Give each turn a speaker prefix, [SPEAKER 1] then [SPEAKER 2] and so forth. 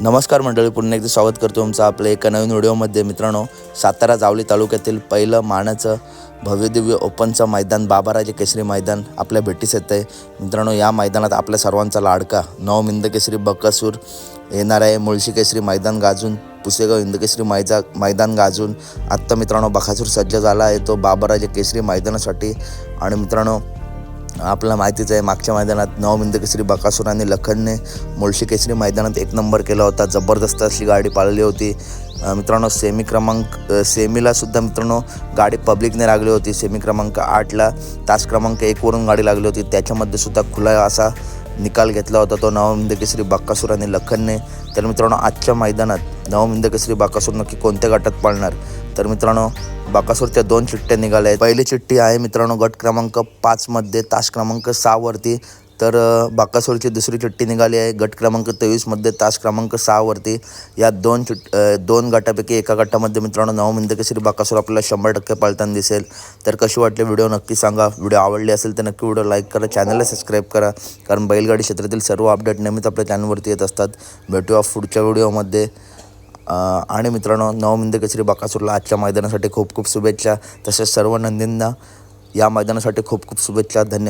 [SPEAKER 1] नमस्कार मंडळी पुन्हा एकदा स्वागत करतो तुमचं आपल्या एका नवीन व्हिडिओमध्ये. मित्रांनो सातारा जावली तालुक्यातील पहिलं मानाचं भव्यदिव्य ओपनचं मैदान बाबाराजे केसरी मैदान आपल्या भेटीस येतं आहे मित्रांनो या मैदानात आपल्या सर्वांचा लाडका नवमिंद केसरी बकासूर येणार आहे मुळशी केसरी मैदान गाजून पुसेगाव हिंदकेसरी मैजा मैदान गाजून. आत्ता मित्रांनो बकासूर सज्ज झाला आहे तो बाबाराजे केसरी मैदानासाठी. आणि मित्रांनो आपल्याला माहितीच आहे मागच्या मैदानात नवमिंद केसरी बकासूर आणि लखनने मुळशी केसरी मैदानात एक नंबर केला होता. जबरदस्त अशी गाडी पाळली होती. मित्रांनो सेमी क्रमांक सेमीलासुद्धा सेमीला सुद्धा मित्रांनो गाडी पब्लिकने लागली होती. सेमी क्रमांक आठला तास क्रमांक एकवरून गाडी लागली होती. त्याच्यामध्ये सुद्धा खुला असा निकाल घेतला होता तो नवमिंद केसरी आणि लखनने. तर मित्रांनो आजच्या मैदानात नवमिंद केसरी बक्कासूर नक्की कोणत्या गटात पाळणार? तर मित्रांनो बाकासूरच्या दोन चिठ्ठ्या निघाल्या आहेत. पहिली चिठ्ठी आहे मित्रांनो गट क्रमांक पाचमध्ये तास क्रमांक सहावरती तर बाकासोरची बाकासूरची दुसरी चिठ्ठी निघाली आहे. गट क्रमांक तेवीसमध्ये तास क्रमांक सहावरती या दोन चिट दोन गटापैकी एका गटामध्ये मित्रांनो नवमिंद श्री बाकासूर आपल्याला शंभर टक्के पाळताना दिसेल. तर कशी वाटली व्हिडिओ नक्की सांगा. व्हिडिओ आवडली असेल तर नक्की व्हिडिओ लाईक करा. चॅनलला सबस्क्राईब करा. कारण बैलगाडी क्षेत्रातील सर्व अपडेट नेहमीच आपल्या चॅनलवरती येत असतात. भेटूया पुढच्या व्हिडिओमध्ये. आणि मित्रांनो नवमिंद श्री बाकासूरला आजच्या मैदानासाठी खूप खूप शुभेच्छा. तसेच सर्व नंदींना या मैदानासाठी खूप खूप शुभेच्छा. धन्यवाद.